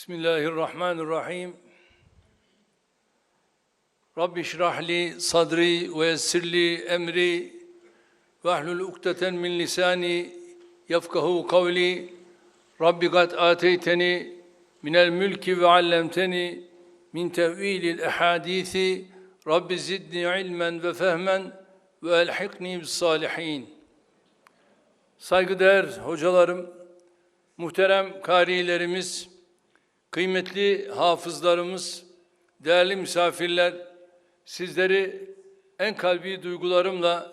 Bismillahirrahmanirrahim. Rabbi şrah li sadri ve yessir li emri ve ahlul ukdeten min lisani yefkahu kavli. Rabbi kad ateyteni minel mülki ve allemteni min tevvilil ehadisi. Rabbi zidni ilmen ve fehmen ve elhikni bis salihin. Saygıdeğer hocalarım, muhterem karilerimiz, kıymetli hafızlarımız, değerli misafirler, sizleri en kalbi duygularımla,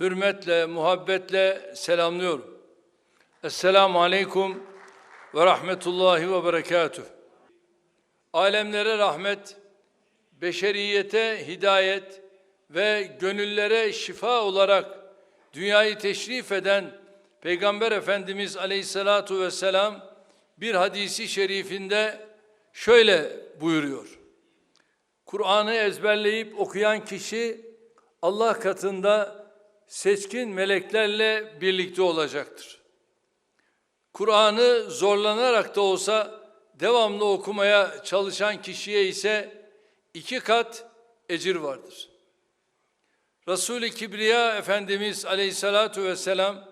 hürmetle, muhabbetle selamlıyorum. Esselamu Aleyküm ve Rahmetullahi ve Berekatuh. Alemlere rahmet, beşeriyete hidayet ve gönüllere şifa olarak dünyayı teşrif eden Peygamber Efendimiz Aleyhisselatu Vesselam bir hadisi şerifinde şöyle buyuruyor. Kur'an'ı ezberleyip okuyan kişi Allah katında seçkin meleklerle birlikte olacaktır. Kur'an'ı zorlanarak da olsa devamlı okumaya çalışan kişiye ise iki kat ecir vardır. Resul-i Kibriya Efendimiz Aleyhisselatu Vesselam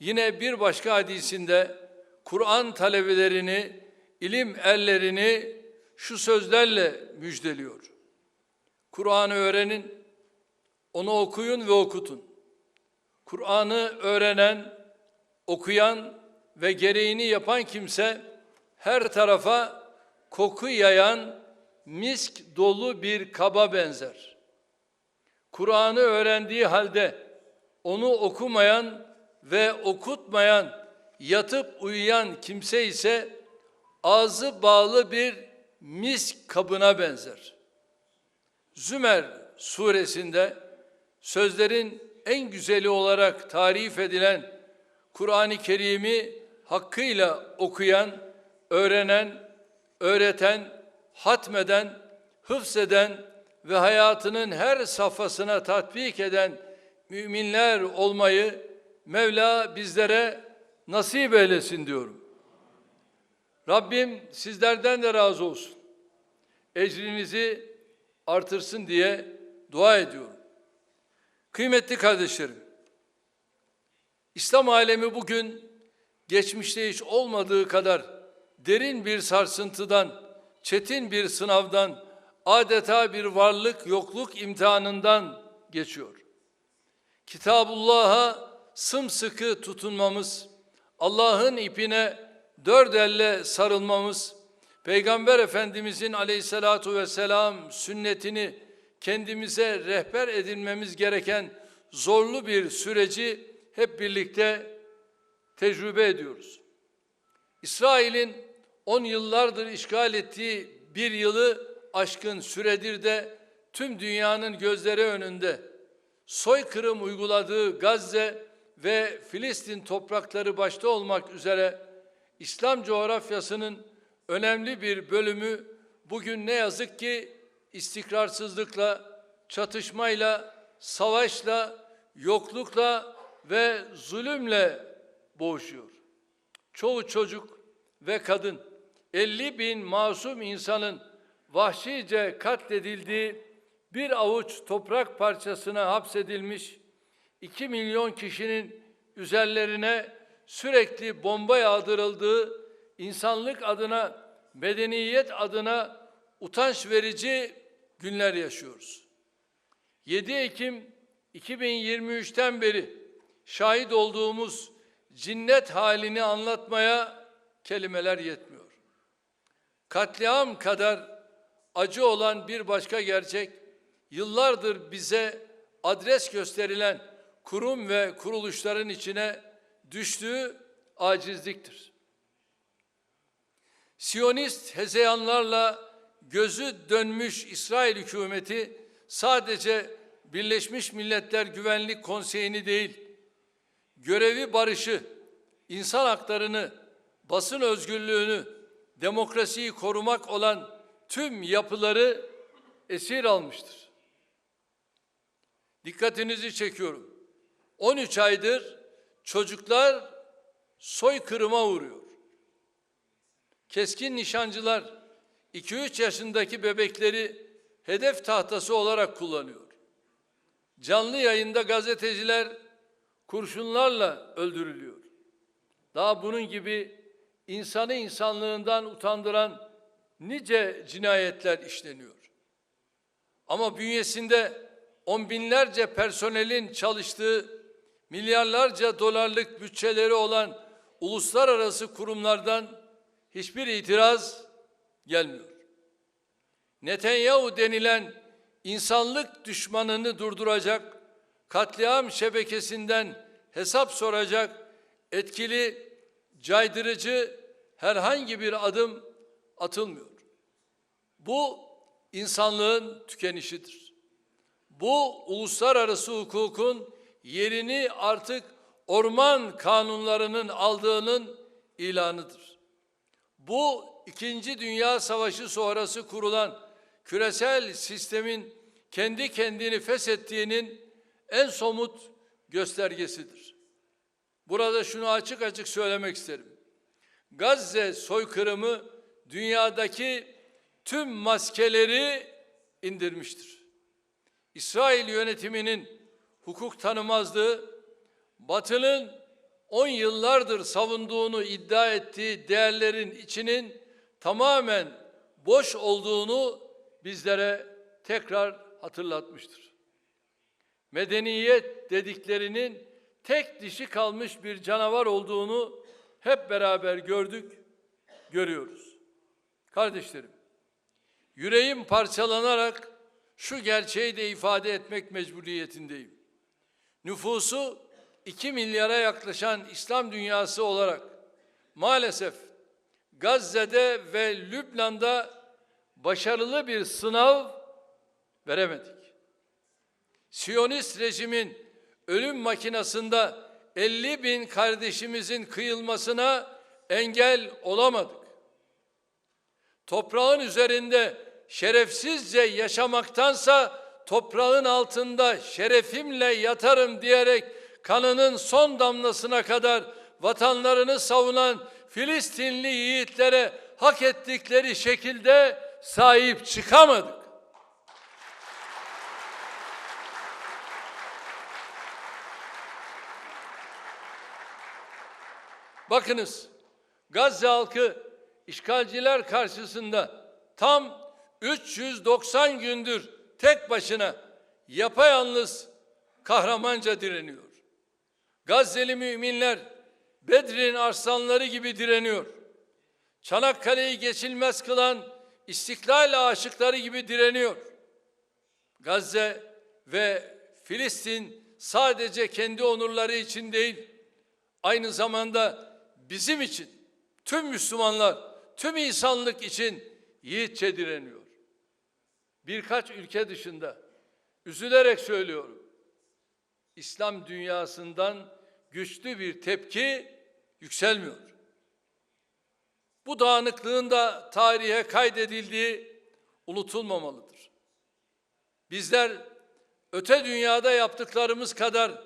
yine bir başka hadisinde Kur'an talebelerini, ilim erlerini şu sözlerle müjdeliyor. Kur'an'ı öğrenin, onu okuyun ve okutun. Kur'an'ı öğrenen, okuyan ve gereğini yapan kimse her tarafa koku yayan misk dolu bir kaba benzer. Kur'an'ı öğrendiği halde onu okumayan ve okutmayan, yatıp uyuyan kimse ise ağzı bağlı bir misk kabına benzer. Zümer suresinde sözlerin en güzeli olarak tarif edilen Kur'an-ı Kerim'i hakkıyla okuyan, öğrenen, öğreten, hatmeden, hıfzeden ve hayatının her safhasına tatbik eden müminler olmayı Mevla bizlere nasip eylesin diyorum. Rabbim sizlerden de razı olsun. Ecrinizi artırsın diye dua ediyorum. Kıymetli kardeşlerim, İslam alemi bugün geçmişte hiç olmadığı kadar derin bir sarsıntıdan, çetin bir sınavdan, adeta bir varlık yokluk imtihanından geçiyor. Kitabullah'a sımsıkı tutunmamız, Allah'ın ipine dört elle sarılmamız, Peygamber Efendimizin aleyhissalatu vesselam sünnetini kendimize rehber edinmemiz gereken zorlu bir süreci hep birlikte tecrübe ediyoruz. İsrail'in on yıllardır işgal ettiği bir yılı aşkın süredir de tüm dünyanın gözleri önünde soykırım uyguladığı Gazze ve Filistin toprakları başta olmak üzere İslam coğrafyasının önemli bir bölümü bugün ne yazık ki istikrarsızlıkla, çatışmayla, savaşla, yoklukla ve zulümle boğuşuyor. Çoğu çocuk ve kadın, 50 bin masum insanın vahşice katledildiği bir avuç toprak parçasına hapsedilmiş 2 milyon kişinin üzerlerine sürekli bomba yağdırıldığı insanlık adına, medeniyet adına utanç verici günler yaşıyoruz. 7 Ekim 2023'ten beri şahit olduğumuz cinnet halini anlatmaya kelimeler yetmiyor. Katliam kadar acı olan bir başka gerçek, yıllardır bize adres gösterilen kurum ve kuruluşların içine düştüğü acizliktir. Siyonist hezeyanlarla gözü dönmüş İsrail hükümeti sadece Birleşmiş Milletler Güvenlik Konseyi'ni değil, görevi barışı, insan haklarını, basın özgürlüğünü, demokrasiyi korumak olan tüm yapıları esir almıştır. Dikkatinizi çekiyorum. 13 aydır çocuklar soykırıma uğruyor. keskin nişancılar 2-3 yaşındaki bebekleri hedef tahtası olarak kullanıyor. Canlı yayında gazeteciler kurşunlarla öldürülüyor. Daha bunun gibi insanı insanlığından utandıran nice cinayetler işleniyor. Ama bünyesinde on binlerce personelin çalıştığı milyarlarca dolarlık bütçeleri olan uluslararası kurumlardan hiçbir itiraz gelmiyor. Netanyahu denilen insanlık düşmanını durduracak, katliam şebekesinden hesap soracak etkili, caydırıcı herhangi bir adım atılmıyor. Bu insanlığın tükenişidir. Bu uluslararası hukukun yerini artık orman kanunlarının aldığının ilanıdır. Bu İkinci Dünya Savaşı sonrası kurulan küresel sistemin kendi kendini feshettiğinin en somut göstergesidir. Burada şunu açık açık söylemek isterim. Gazze soykırımı dünyadaki tüm maskeleri indirmiştir. İsrail yönetiminin hukuk tanımazlığı, Batı'nın on yıllardır savunduğunu iddia ettiği değerlerin içinin tamamen boş olduğunu bizlere tekrar hatırlatmıştır. Medeniyet dediklerinin tek dişi kalmış bir canavar olduğunu hep beraber gördük, görüyoruz. Kardeşlerim, yüreğim parçalanarak şu gerçeği de ifade etmek mecburiyetindeyim. Nüfusu 2 milyara yaklaşan İslam dünyası olarak maalesef Gazze'de ve Lübnan'da başarılı bir sınav veremedik. Siyonist rejimin ölüm makinasında 50 bin kardeşimizin kıyılmasına engel olamadık. Toprağın üzerinde şerefsizce yaşamaktansa toprağın altında şerefimle yatarım diyerek kanının son damlasına kadar vatanlarını savunan Filistinli yiğitlere hak ettikleri şekilde sahip çıkamadık. Bakınız Gazze halkı işgalciler karşısında tam 390 gündür tek başına yapayalnız kahramanca direniyor. Gazze'li müminler Bedir'in arslanları gibi direniyor. Çanakkale'yi geçilmez kılan istiklal aşıkları gibi direniyor. Gazze ve Filistin sadece kendi onurları için değil, aynı zamanda bizim için, tüm Müslümanlar, tüm insanlık için yiğitçe direniyor. Birkaç ülke dışında üzülerek söylüyorum. İslam dünyasından güçlü bir tepki yükselmiyor. Bu dağınıklığın da tarihe kaydedildiği unutulmamalıdır. Bizler öte dünyada yaptıklarımız kadar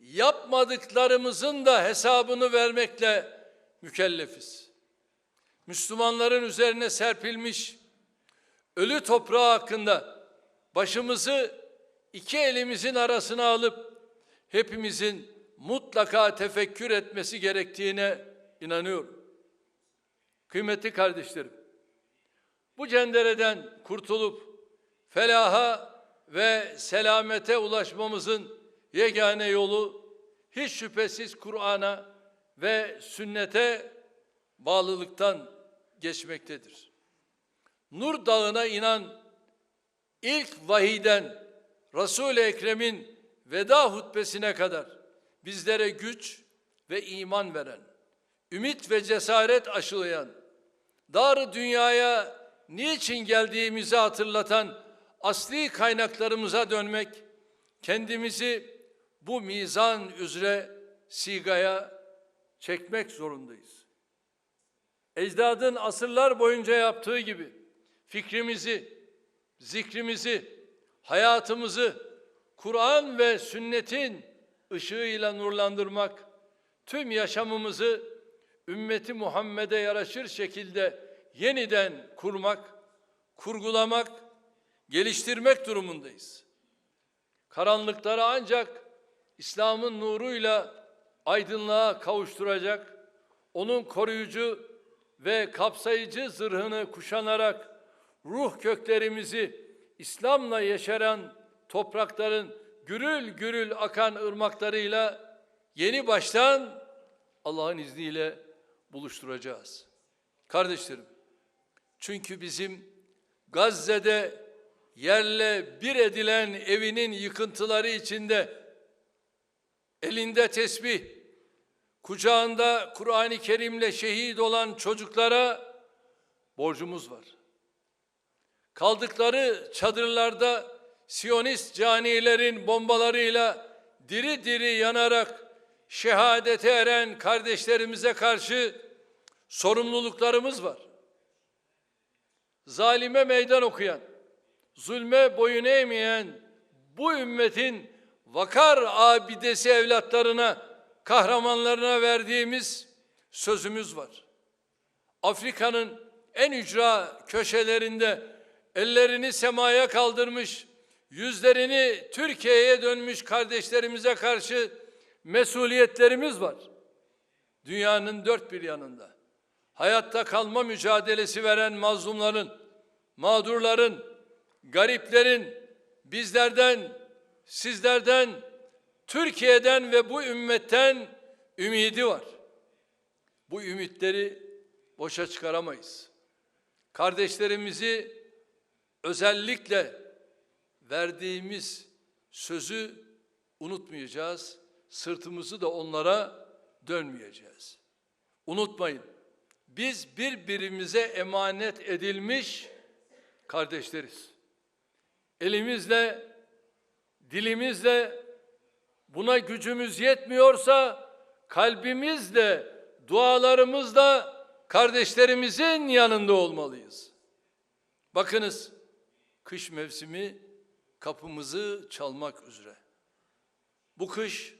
yapmadıklarımızın da hesabını vermekle mükellefiz. Müslümanların üzerine serpilmiş ölü toprağı hakkında başımızı iki elimizin arasına alıp hepimizin mutlaka tefekkür etmesi gerektiğine inanıyorum. Kıymetli kardeşlerim, bu cendereden kurtulup felaha ve selamete ulaşmamızın yegane yolu hiç şüphesiz Kur'an'a ve sünnete bağlılıktan geçmektedir. Nur Dağı'na inen ilk vahiden Resul-i Ekrem'in veda hutbesine kadar bizlere güç ve iman veren, ümit ve cesaret aşılayan, dar dünyaya niçin geldiğimizi hatırlatan asli kaynaklarımıza dönmek, kendimizi bu mizan üzere sigaya çekmek zorundayız. Ecdadın asırlar boyunca yaptığı gibi fikrimizi, zikrimizi, hayatımızı Kur'an ve sünnetin ışığıyla nurlandırmak, tüm yaşamımızı ümmeti Muhammed'e yaraşır şekilde yeniden kurmak, kurgulamak, geliştirmek durumundayız. Karanlıkları ancak İslam'ın nuruyla aydınlığa kavuşturacak, onun koruyucu ve kapsayıcı zırhını kuşanarak ruh köklerimizi İslam'la yeşeren toprakların gürül gürül akan ırmaklarıyla yeni baştan Allah'ın izniyle buluşturacağız. Kardeşlerim, çünkü bizim Gazze'de yerle bir edilen evinin yıkıntıları içinde elinde tesbih, kucağında Kur'an-ı Kerim'le şehit olan çocuklara borcumuz var. Kaldıkları çadırlarda Siyonist canilerin bombalarıyla diri diri yanarak şehadete eren kardeşlerimize karşı sorumluluklarımız var. Zalime meydan okuyan, zulme boyun eğmeyen bu ümmetin vakar abidesi evlatlarına, kahramanlarına verdiğimiz sözümüz var. Afrika'nın en ücra köşelerinde ellerini semaya kaldırmış, yüzlerini Türkiye'ye dönmüş kardeşlerimize karşı mesuliyetlerimiz var. Dünyanın dört bir yanında hayatta kalma mücadelesi veren mazlumların, mağdurların, gariplerin bizlerden, sizlerden, Türkiye'den ve bu ümmetten ümidi var. Bu ümitleri boşa çıkaramayız. Kardeşlerimizi özellikle verdiğimiz sözü unutmayacağız. Sırtımızı da onlara dönmeyeceğiz. Unutmayın. Biz birbirimize emanet edilmiş kardeşleriz. Elimizle, dilimizle buna gücümüz yetmiyorsa kalbimizle, dualarımızla kardeşlerimizin yanında olmalıyız. Bakınız kış mevsimi kapımızı çalmak üzere. Bu kış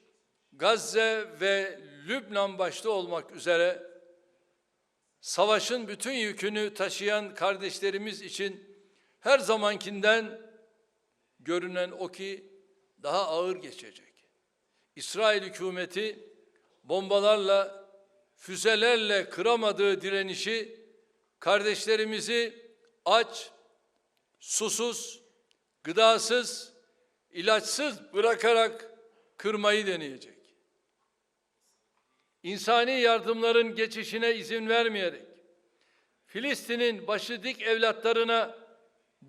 Gazze ve Lübnan başta olmak üzere savaşın bütün yükünü taşıyan kardeşlerimiz için her zamankinden görünen o ki daha ağır geçecek. İsrail hükümeti bombalarla, füzelerle kıramadığı direnişi kardeşlerimizi aç, susuz, gıdasız, ilaçsız bırakarak kırmayı deneyecek. İnsani yardımların geçişine izin vermeyerek Filistin'in başı dik evlatlarına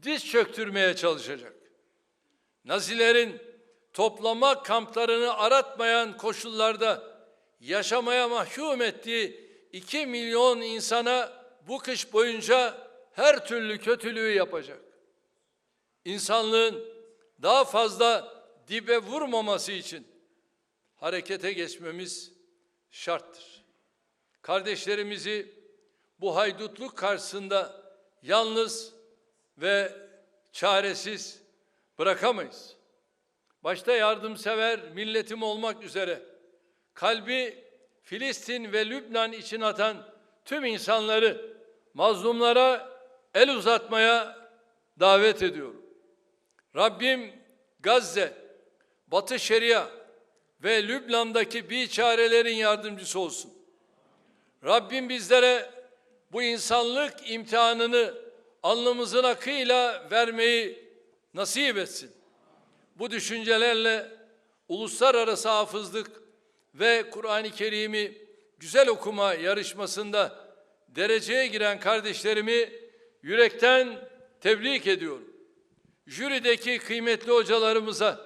diz çöktürmeye çalışacak. Nazilerin toplama kamplarını aratmayan koşullarda yaşamaya mahkum ettiği iki milyon insana bu kış boyunca her türlü kötülüğü yapacak. İnsanlığın daha fazla dibe vurmaması için harekete geçmemiz şarttır. Kardeşlerimizi bu haydutluk karşısında yalnız ve çaresiz bırakamayız. Başta yardımsever milletim olmak üzere kalbi Filistin ve Lübnan için atan tüm insanları mazlumlara el uzatmaya davet ediyorum. Rabbim Gazze, Batı Şeria ve Lübnan'daki biçarelerin yardımcısı olsun. Rabbim bizlere bu insanlık imtihanını alnımızın akıyla vermeyi nasip etsin. Bu düşüncelerle uluslararası hafızlık ve Kur'an-ı Kerim'i güzel okuma yarışmasında dereceye giren kardeşlerimi yürekten tebrik ediyorum. Jürideki kıymetli hocalarımıza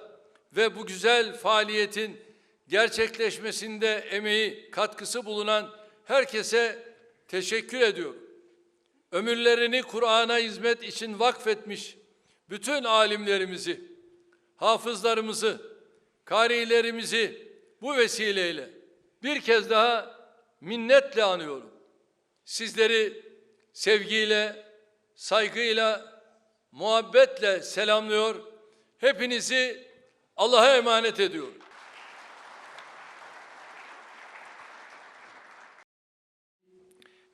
ve bu güzel faaliyetin gerçekleşmesinde emeği, katkısı bulunan herkese teşekkür ediyorum. Ömürlerini Kur'an'a hizmet için vakfetmiş bütün alimlerimizi, hafızlarımızı, karilerimizi bu vesileyle bir kez daha minnetle anıyorum. Sizleri sevgiyle, saygıyla, muhabbetle selamlıyor. Hepinizi Allah'a emanet ediyorum.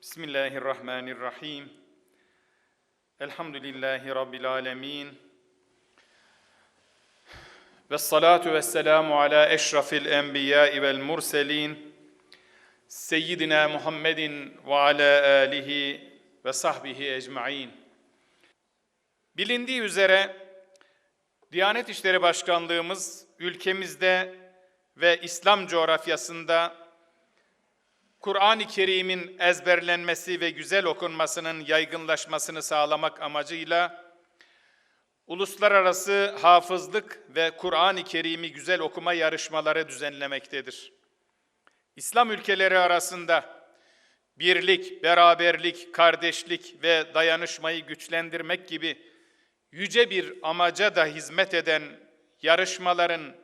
Bismillahirrahmanirrahim. Elhamdülillahi Rabbil alemin. Ve salatu ve selamu ala eşrafil enbiya vel murselin. Seyyidina Muhammedin ve ala alihi ve sahbihi ecmain. Bilindiği üzere Diyanet İşleri Başkanlığımız ülkemizde ve İslam coğrafyasında Kur'an-ı Kerim'in ezberlenmesi ve güzel okunmasının yaygınlaşmasını sağlamak amacıyla uluslararası hafızlık ve Kur'an-ı Kerim'i güzel okuma yarışmaları düzenlemektedir. İslam ülkeleri arasında birlik, beraberlik, kardeşlik ve dayanışmayı güçlendirmek gibi yüce bir amaca da hizmet eden yarışmaların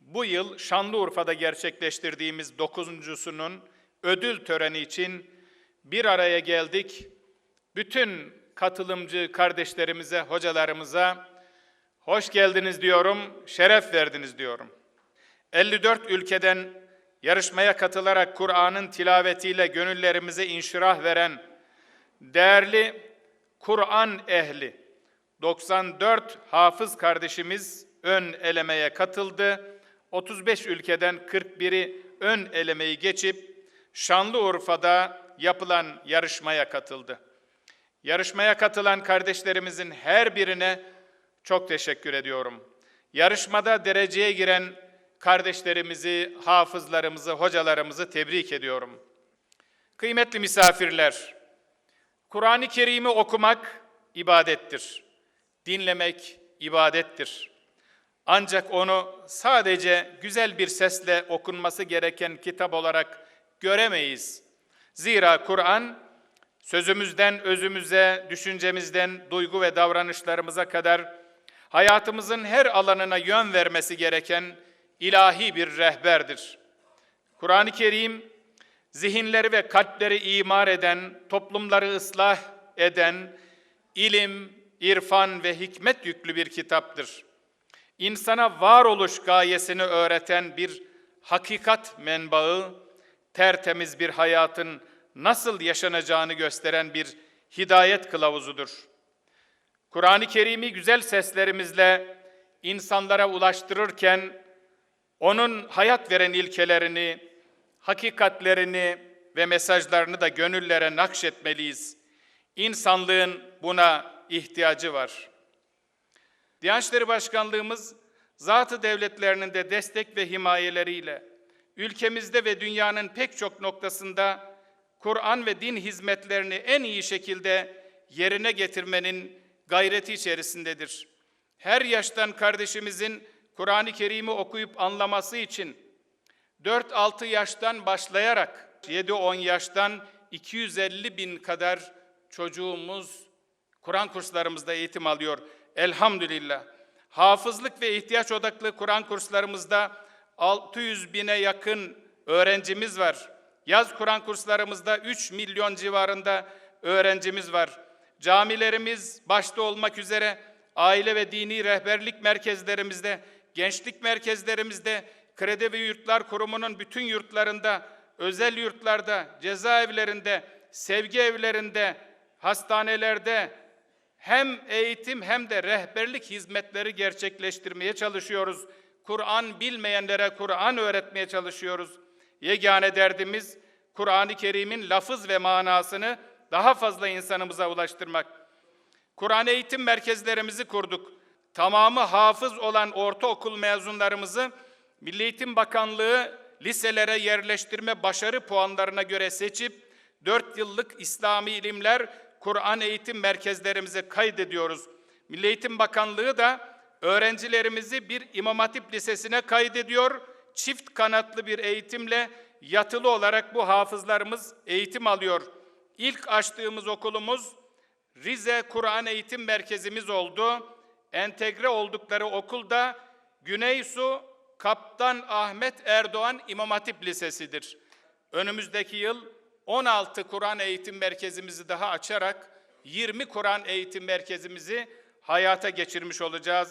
bu yıl Şanlıurfa'da gerçekleştirdiğimiz dokuzuncusunun ödül töreni için bir araya geldik. Bütün katılımcı kardeşlerimize, hocalarımıza hoş geldiniz diyorum, şeref verdiniz diyorum. 54 ülkeden yarışmaya katılarak Kur'an'ın tilavetiyle gönüllerimize inşirah veren değerli Kur'an ehli 94 hafız kardeşimiz ön elemeye katıldı. 35 ülkeden 41'i ön elemeyi geçip Şanlıurfa'da yapılan yarışmaya katıldı. Yarışmaya katılan kardeşlerimizin her birine çok teşekkür ediyorum. Yarışmada dereceye giren kardeşlerimizi, hafızlarımızı, hocalarımızı tebrik ediyorum. Kıymetli misafirler, Kur'an-ı Kerim'i okumak ibadettir. Dinlemek ibadettir. Ancak onu sadece güzel bir sesle okunması gereken kitap olarak göremeyiz. Zira Kur'an sözümüzden özümüze, düşüncemizden duygu ve davranışlarımıza kadar hayatımızın her alanına yön vermesi gereken ilahi bir rehberdir. Kur'an-ı Kerim zihinleri ve kalpleri imar eden, toplumları ıslah eden, ilim, irfan ve hikmet yüklü bir kitaptır. İnsana varoluş gayesini öğreten bir hakikat menbaı, tertemiz bir hayatın nasıl yaşanacağını gösteren bir hidayet kılavuzudur. Kur'an-ı Kerim'i güzel seslerimizle insanlara ulaştırırken onun hayat veren ilkelerini, hakikatlerini ve mesajlarını da gönüllere nakşetmeliyiz. İnsanlığın buna ihtiyacı var. Diyanet İşleri Başkanlığımız zatı devletlerinin de destek ve himayeleriyle ülkemizde ve dünyanın pek çok noktasında Kur'an ve din hizmetlerini en iyi şekilde yerine getirmenin gayreti içerisindedir. Her yaştan kardeşimizin Kur'an-ı Kerim'i okuyup anlaması için 4-6 yaştan başlayarak 7-10 yaştan 250 bin kadar çocuğumuz Kur'an kurslarımızda eğitim alıyor. Elhamdülillah. Hafızlık ve ihtiyaç odaklı Kur'an kurslarımızda 600 bine yakın öğrencimiz var. Yaz Kur'an kurslarımızda 3 milyon civarında öğrencimiz var. Camilerimiz başta olmak üzere aile ve dini rehberlik merkezlerimizde, gençlik merkezlerimizde, Kredi ve Yurtlar Kurumu'nun bütün yurtlarında, özel yurtlarda, cezaevlerinde, sevgi evlerinde, hastanelerde hem eğitim hem de rehberlik hizmetleri gerçekleştirmeye çalışıyoruz. Kur'an bilmeyenlere Kur'an öğretmeye çalışıyoruz. Yegane derdimiz Kur'an-ı Kerim'in lafız ve manasını daha fazla insanımıza ulaştırmak. Kur'an eğitim merkezlerimizi kurduk. Tamamı hafız olan ortaokul mezunlarımızı Milli Eğitim Bakanlığı liselere yerleştirme başarı puanlarına göre seçip 4 yıllık İslami ilimler Kur'an eğitim merkezlerimize kaydediyoruz. Milli Eğitim Bakanlığı da öğrencilerimizi bir İmam Hatip Lisesi'ne kaydediyor. Çift kanatlı bir eğitimle yatılı olarak bu hafızlarımız eğitim alıyor. İlk açtığımız okulumuz Rize Kur'an Eğitim Merkezimiz oldu. Entegre oldukları okulda Güneysu Kaptan Ahmet Erdoğan İmam Hatip Lisesi'dir. Önümüzdeki yıl 16 Kur'an eğitim merkezimizi daha açarak 20 Kur'an eğitim merkezimizi hayata geçirmiş olacağız.